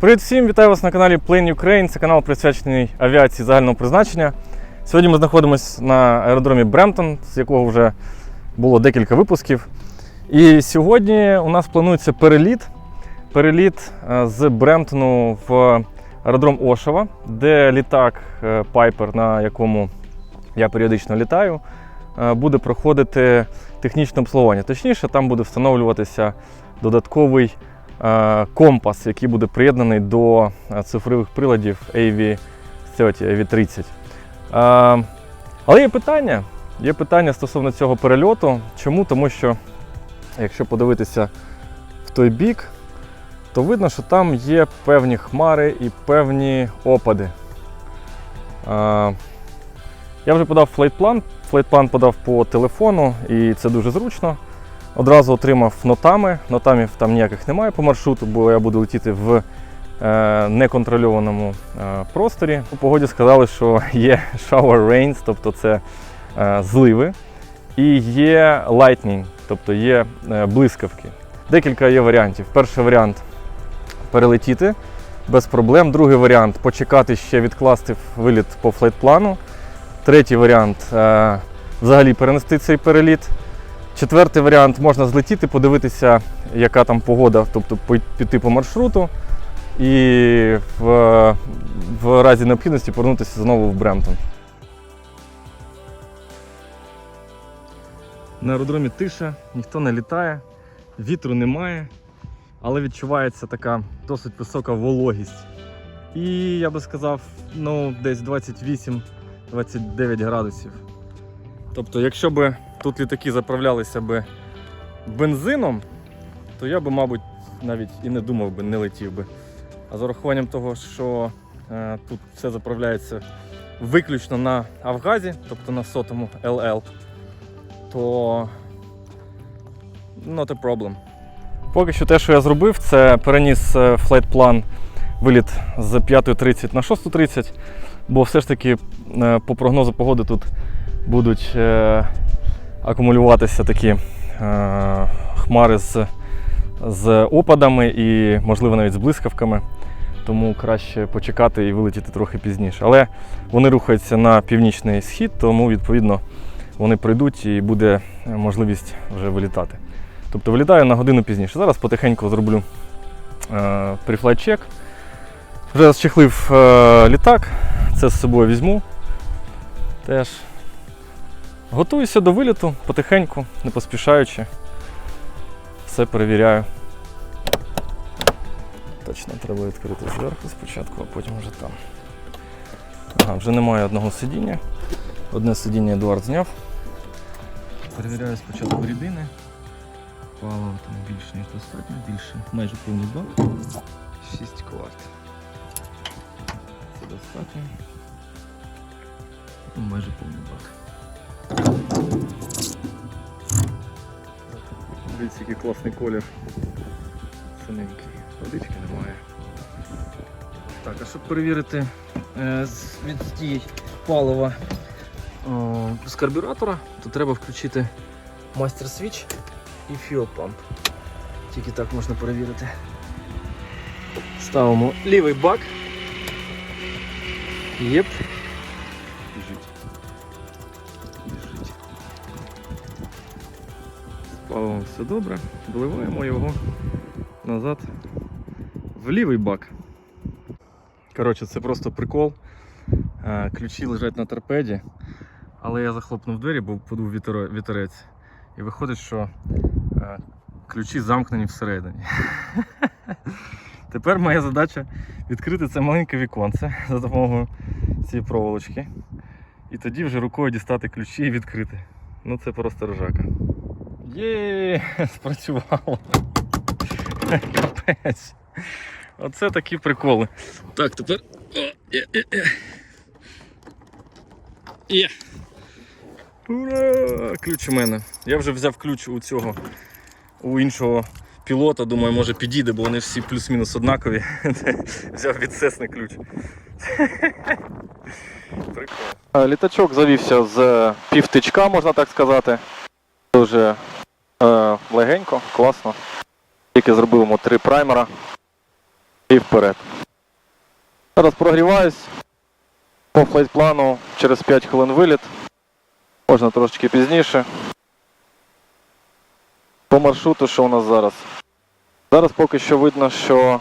Привіт всім! Вітаю вас на каналі Plane Ukraine. Це канал присвячений авіації загального призначення. Сьогодні ми знаходимося на аеродромі Бремтон, з якого вже було декілька випусків. І сьогодні у нас планується переліт. Переліт е, з Бремтону в аеродром Ошева, де літак е, Piper, на якому я періодично літаю, е, буде проходити технічне обслуговування. Точніше, там буде встановлюватися додатковий е, компас, який буде приєднаний до е, цифрових приладів AV30, AV30. Е, Але є питання. Є питання стосовно цього перельоту. Чому? Тому що, якщо подивитися в той бік, то видно, що там є певні хмари і певні опади. Е, Я вже подав флейтплан. Флейтплан подав по телефону, і це дуже зручно. Одразу отримав нотами. Нотамів там ніяких немає по маршруту, бо я буду летіти в е, неконтрольованому е, просторі. У погоді сказали, що є shower rains, тобто це е, зливи, і є lightning, тобто є блискавки. Декілька є варіантів. Перший варіант перелетіти без проблем. Другий варіант почекати ще відкласти виліт по флейтплану. Третій варіант взагалі перенести цей переліт. Четвертий варіант можна злетіти, подивитися, яка там погода, тобто піти по маршруту і в, в разі необхідності повернутися знову в Бремтон. На аеродромі тиша, ніхто не літає, вітру немає, але відчувається така досить висока вологість. І я би сказав, ну, десь 28-29 градусів. Тобто, якщо би тут літаки заправлялися би бензином, то я би, мабуть, навіть і не думав би, не летів би. А з урахуванням того, що е, тут все заправляється виключно на Авгазі, тобто на сотому LL, то not a problem. Поки що те, що я зробив, це переніс е, флайт-план виліт з 5.30 на 6.30, бо все ж таки е, по прогнозу погоди тут будуть е, акумулюватися такі е, хмари з, з опадами і, можливо, навіть з блискавками. Тому краще почекати і вилетіти трохи пізніше. Але вони рухаються на північний схід, тому відповідно вони прийдуть і буде можливість вже вилітати. Тобто вилітаю на годину пізніше. Зараз потихеньку зроблю е, прифлайт-чек. Вже розчехлив е, літак, це з собою візьму. Теж Готуюся до виліту потихеньку, не поспішаючи. Все перевіряю. Точно треба відкрити зверху спочатку, а потім вже там. Ага, вже немає одного сидіння. Одне сидіння Едуард зняв. Перевіряю спочатку рідини. Паливо там більше, ніж достатньо, більше, майже повний бак. 6 кварт. Це достатньо. Ну, Майже повний бак. Дивіться, який класний колір. Синенький. Водички немає. Так, а щоб перевірити е, відстій палива о, з карбюратора, то треба включити мастер свіч і fuel pump. Тільки так можна перевірити. Ставимо лівий бак. Єп. Біжить. Паливом все добре. Доливаємо його назад в лівий бак. Коротше, це просто прикол. Е, Ключі лежать на торпеді, але я захлопнув двері, бо подув вітерець. І виходить, що е, ключі замкнені всередині. Тепер моя задача відкрити це маленьке віконце за допомогою цієї проволочки. І тоді вже рукою дістати ключі і відкрити. Ну це просто ржака. Є, спрацювало. Капець. Оце такі приколи. Так, тепер. Є. Ура! Ключ у мене. Я вже взяв ключ у цього, у іншого пілота. Думаю, може підійде, бо вони всі плюс-мінус однакові. взяв від Сесни ключ. Прикол. Літачок завівся з півтичка, можна так сказати. Дуже е, легенько, класно. Тільки зробив йому три праймера. і вперед. Зараз прогріваюсь. По флайт-плану через 5 хвилин виліт. Можна трошечки пізніше. По маршруту, що у нас зараз? Зараз поки що видно, що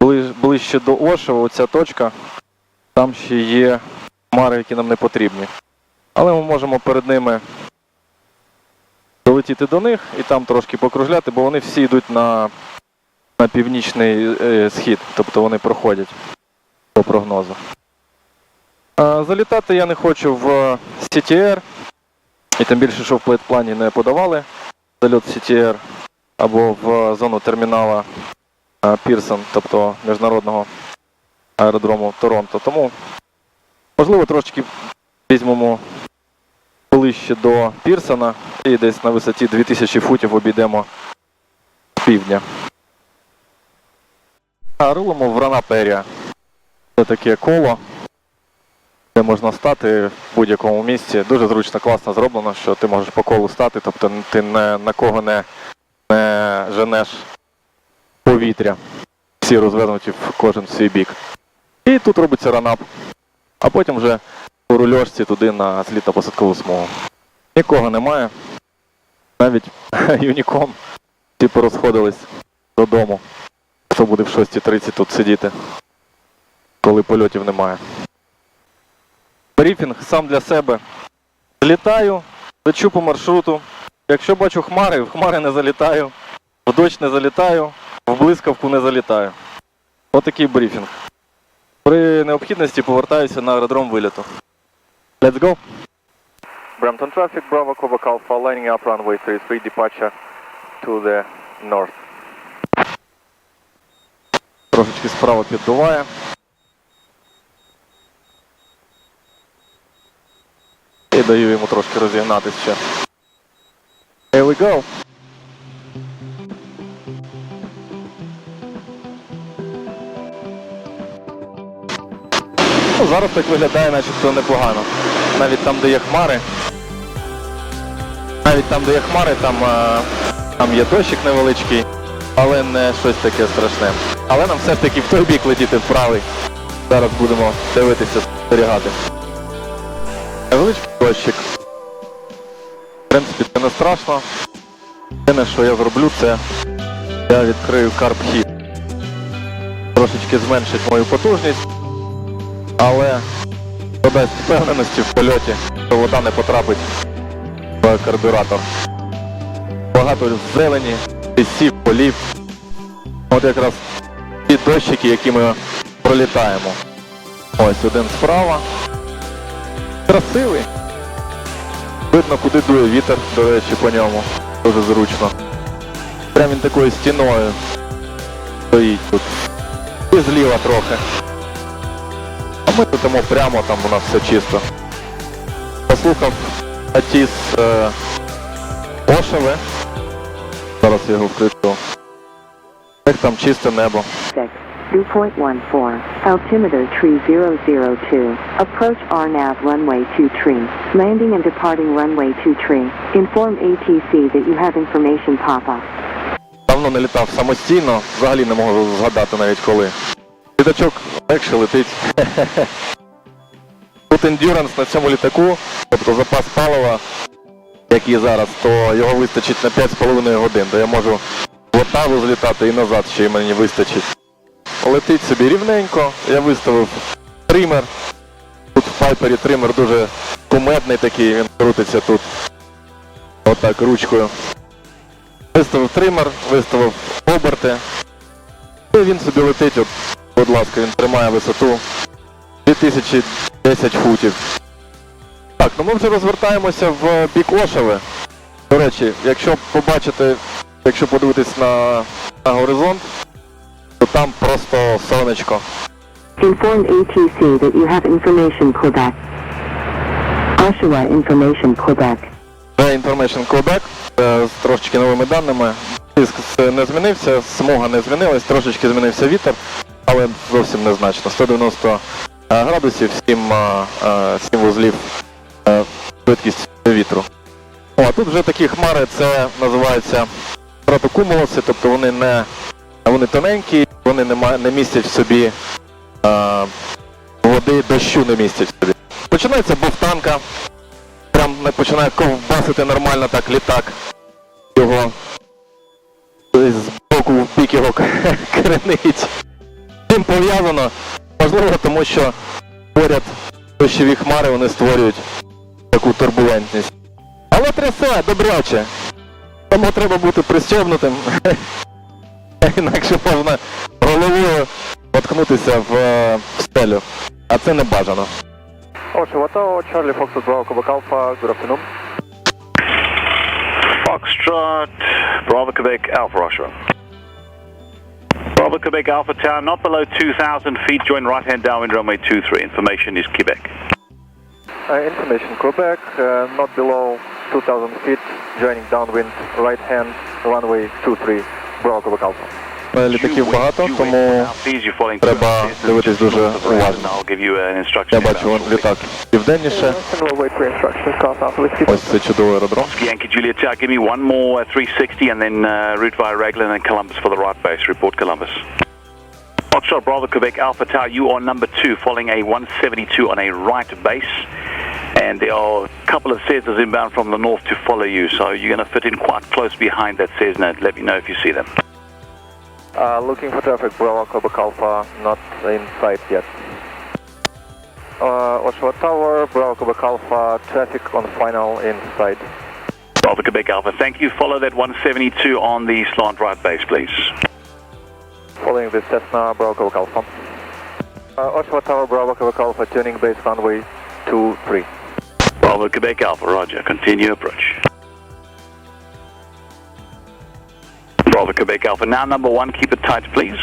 бли- ближче до Ошева, оця точка, там ще є хмари, які нам не потрібні. Але ми можемо перед ними долетіти до них і там трошки покружляти, бо вони всі йдуть на, на північний е, схід, тобто вони проходять по прогнозу. Залітати я не хочу в CTR, і тим більше, що в плейт-плані не подавали зальот в CTR або в зону термінала Пірсон, тобто міжнародного аеродрому Торонто. Тому, можливо, трошки візьмемо ближче до Пірсона і десь на висоті 2000 футів обійдемо півдня. А рулимо в Ранаперія. Це таке коло, де можна стати в будь-якому місці. Дуже зручно, класно зроблено, що ти можеш по колу стати, тобто ти не, на кого не, не женеш повітря. Всі розвернуті в кожен свій бік. І тут робиться ранап. А потім вже у рульошці туди на злітно-посадкову смугу. Нікого немає. Навіть юніком всі порозходились додому. Хто буде в 6.30 тут сидіти, коли польотів немає. Брифінг сам для себе. Злітаю, лечу по маршруту. Якщо бачу хмари, в хмари не залітаю, в дощ не залітаю, в блискавку не залітаю. Отакий брифінг. При необхідності повертаюся на аеродром виліту. Let's go. Brampton traffic, Bravo Quebec Alpha, lining up runway 33, departure to the north. Трошечки справа піддуває. І даю йому трошки розігнатися ще. Here we go. Зараз так виглядає, начебто непогано. Навіть там, де є хмари. Навіть там, де є хмари, там, е, там є дощик невеличкий, але не щось таке страшне. Але нам все ж таки в той бік летіти в правий. Зараз будемо дивитися, спостерігати. Невеличкий дощик. В принципі, це не страшно. Єдине, що я зроблю, це я відкрию карп-хід. Трошечки зменшить мою потужність, але додасть впевненості в польоті, що вода не потрапить в карбюратор. Багато зелені, лісів, полів. От якраз ті дощики, які ми пролітаємо. Ось один справа. Красивий. Видно, куди дує вітер, до речі, по ньому. Дуже зручно. Прям він такою стіною стоїть тут. І зліва трохи. А ми летимо прямо, там у нас все чисто. Послухав Атіс е, Ошеве. Зараз я його включу. Як там чисте небо. 2.14, altimeter tree 002, approach RNAV runway 2 tree, landing and departing runway 2 tree, inform ATC that you have information pop-up. Давно не літав самостійно, взагалі не можу згадати навіть коли. Літачок легше летить. Тут ендюранс на цьому літаку, тобто запас палива, який зараз, то його вистачить на 5,5 годин, то я можу в Отаву злітати і назад ще й мені вистачить. Летить собі рівненько, я виставив тример. Тут в пайпері тример дуже кумедний такий, він крутиться тут. Отак ручкою. Виставив тример, виставив оберти. І він собі летить, от, будь ласка, він тримає висоту 2010 футів. Так, ну ми вже розвертаємося в бік Ошеве. До речі, якщо побачите, якщо подивитись на, на горизонт, то там просто сонечко. Inform ATC that you have information Quebec. Oshawa information Quebec. Це Information Quebec е, з трошечки новими даними. Тиск не змінився, смуга не змінилась, трошечки змінився вітер, але зовсім незначно. 190 е, градусів, 7, е, е, 7 вузлів е, швидкість вітру. О, а тут вже такі хмари, це називається стратокумулуси, тобто вони не Вони тоненькі, вони не, не містять в собі а, води, дощу не містять в собі. Починається бовтанка. Прям не починає ковбасити нормально так літак. Його з боку в бік його кренить. Чим пов'язано? Можливо, тому що поряд дощові хмари вони створюють таку турбулентність. Але трясе добряче. Тому треба бути пристебнутим. Інакше можна головою воткнутися в, е, в стелю. А це не бажано. Oshawatao, Charlie Fox with Bravo Quebec Alpha, good afternoon. Foxtrot, Bravo Quebec Alpha Russia. Bravo Quebec Alpha Tower, not below 2,000 feet, join right hand downwind runway 23. Information is Quebec. Uh, information Quebec, uh, not below 2000 feet, joining downwind, right hand, runway 23, Bravo Quebec Alpha Е, Літаків багато, тому треба дивитись дуже уважно. I'll give you an instruction. я бачу вон літак південніше. And we'll wait for instructions, cross Alpha Whiskey. Ось це чудовий аеродром. Yankee Juliet Tower, give me one more uh, 360 and then uh, route via Raglan and Columbus for the right base. Report Columbus. Foxtrot Bravo Quebec Alpha Tower, you are number two, following a 172 on a right base. And there are a couple of Cessnas inbound from the north to follow you, so you're going to fit in quite close behind that Cessna. Let me know if you see them. Uh, looking for traffic, Bravo Quebec Alpha, not in sight yet. Uh, Oshawa Tower, Bravo Quebec Alpha, traffic on final in sight. Bravo Quebec Alpha, thank you. Follow that 172 on the slant right base, please. Following the Cessna, Bravo Quebec Alpha. Uh, Oshawa Tower, Bravo Quebec Alpha, tuning base runway 23. Bravo Quebec Alpha, roger. Continue approach. Bravo Quebec Alpha, now number one, keep it tight, please.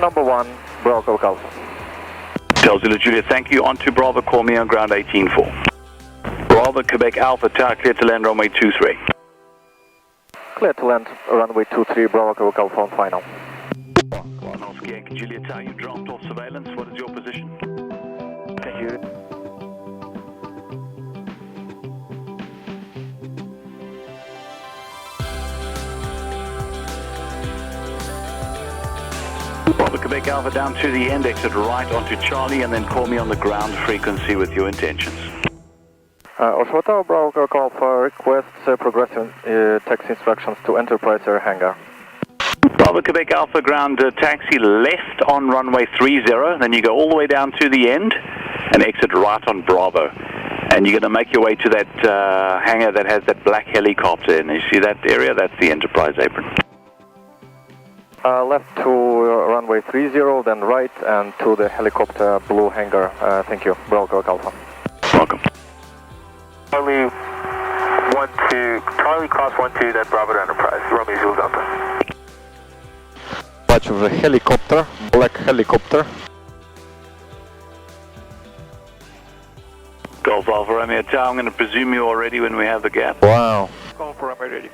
Number one, Bravo Quebec Alpha. Tell Zulu Julia, thank you. On to Bravo, call me on ground 18-4. Bravo Quebec Alpha, tower clear to land runway 23. Clear to land, runway 23, Bravo Quebec Alpha on final. Julia Tower, you dropped off surveillance. What is your position? Thank you. Quebec Alpha down to the end, exit right onto Charlie, and then call me on the ground frequency with your intentions. Uh, Oshawa Tower, Bravo Quebec Alpha requests uh, progressive uh, taxi instructions to Enterprise Air Hangar. Bravo Quebec Alpha ground uh, taxi left on runway 30, then you go all the way down to the end and exit right on Bravo. And you're going to make your way to that uh, hangar that has that black helicopter in. You see that area? That's the Enterprise apron. Uh, left to runway 30, then right and to the helicopter blue hangar. Uh, thank you. Bravo Alpha. Welcome. Charlie, one, two, Charlie Cross 1-2, then Bravo Enterprise. Romeo Zulu Delta. Watch of the helicopter, black helicopter. Golf Alpha Romeo Tower, I'm going to presume you're already when we have the gap. Wow. Golf for ready.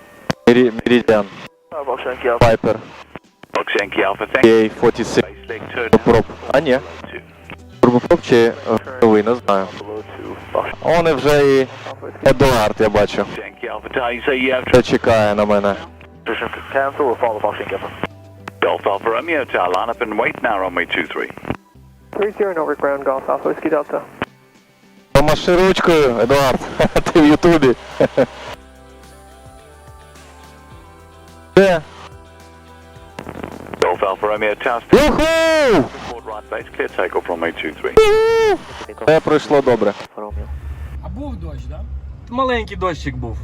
Meridian. Ready. Down. Alpha. Piper. Box Yankee Alpha, thank you. PA-46. Base. Турбопроп. А ні, турбопроп чи е, новий, не знаю. Не вже і Едуард, я бачу. Yankee Alpha you have Вже чекає на мене. cancel or follow Box Yankee Alpha. Golf Alpha Romeo Tower, line up and wait now, runway 23. 30 over ground, Golf Alpha Whiskey Delta. Помаши ручкою, Едуард, ти в Ютубі. Де? Alpha Romeo Tower, still Юху! report right base, clear takeoff runway 23. Все пройшло добре. А був дощ, так? Да? Маленький дощик був.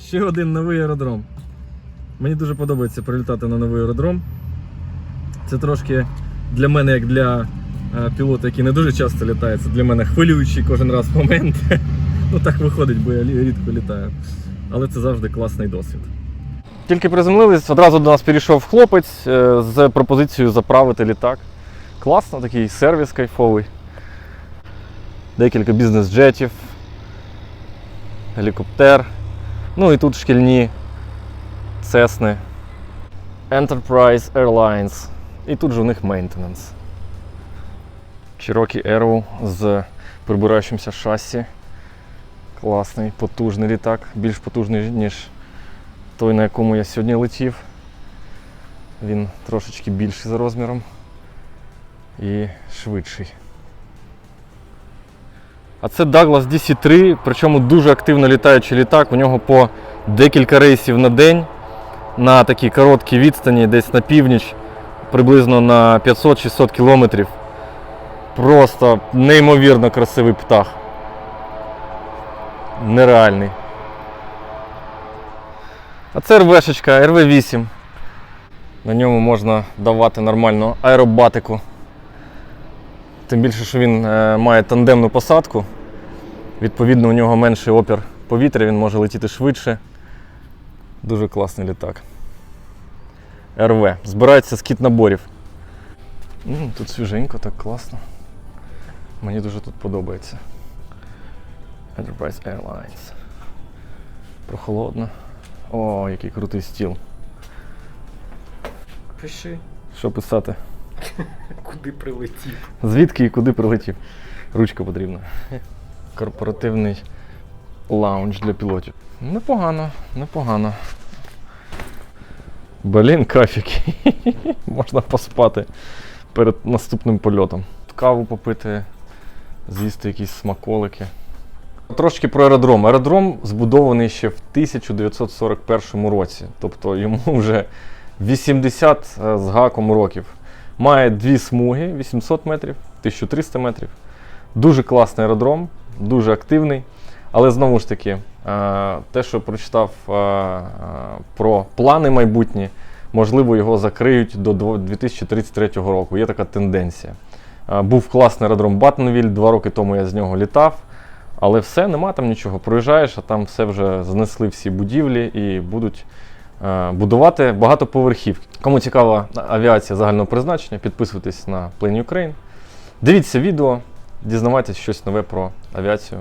Ще один новий аеродром. Мені дуже подобається прилітати на новий аеродром. Це трошки для мене, як для е, пілота, який не дуже часто літає, це для мене хвилюючий кожен раз момент. Ну так виходить, бо я рідко літаю. Але це завжди класний досвід. Тільки приземлились, одразу до нас підійшов хлопець е, з пропозицією заправити літак. Класно, такий сервіс кайфовий. Декілька бізнес-джетів, гелікоптер. Ну і тут шкільні цесни. Enterprise Airlines. І тут же у них maintenance. Cherokee Aero з прибираючимся шасі. Класний, потужний літак, більш потужний, ніж той, на якому я сьогодні летів. Він трошечки більший за розміром і швидший. А це Douglas DC-3, причому дуже активно літаючий літак. У нього по декілька рейсів на день на такій короткій відстані, десь на північ, приблизно на 500-600 кілометрів. Просто неймовірно красивий птах. Нереальний. А це РВшечка, РВ-8. На ньому можна давати нормальну аеробатику. Тим більше, що він е, має тандемну посадку. Відповідно, у нього менший опір повітря, він може летіти швидше. Дуже класний літак. РВ. Збирається з кіт наборів. М, Тут свіженько, так класно. Мені дуже тут подобається. Enterprise Airlines. Прохолодно. О, який крутий стіл. Пиши, Що писати? куди прилетів. Звідки і куди прилетів? Ручка потрібна. Корпоративний лаунж для пілотів. Непогано, непогано. Блін, кафіки. Можна поспати перед наступним польотом. Каву попити, з'їсти якісь смаколики. Трошки про аеродром. Аеродром збудований ще в 1941 році. Тобто йому вже 80 з гаком років. Має дві смуги 800 метрів, 1300 метрів. Дуже класний аеродром, дуже активний. Але знову ж таки, е, те, що прочитав е, е, про плани майбутні, можливо, його закриють до 2033 року. Є така тенденція. Е, Був класний аеродром Баттенвіль, два роки тому я з нього літав. Але все, нема там нічого. Проїжджаєш, а там все вже знесли всі будівлі і будуть е, будувати багатоповерхівки. Кому цікава авіація загального призначення, підписуйтесь на Plane Ukraine. Дивіться відео, дізнавайтесь щось нове про авіацію.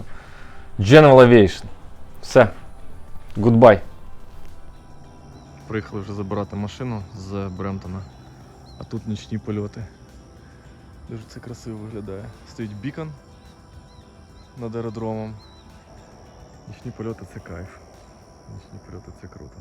General Aviation. Все. Goodbye. Приїхали вже забирати машину з Бремтона. А тут нічні польоти. Дуже це красиво виглядає. Стоїть бікон над аеродромом. Нічні польоти це кайф. Нічні польоти це круто.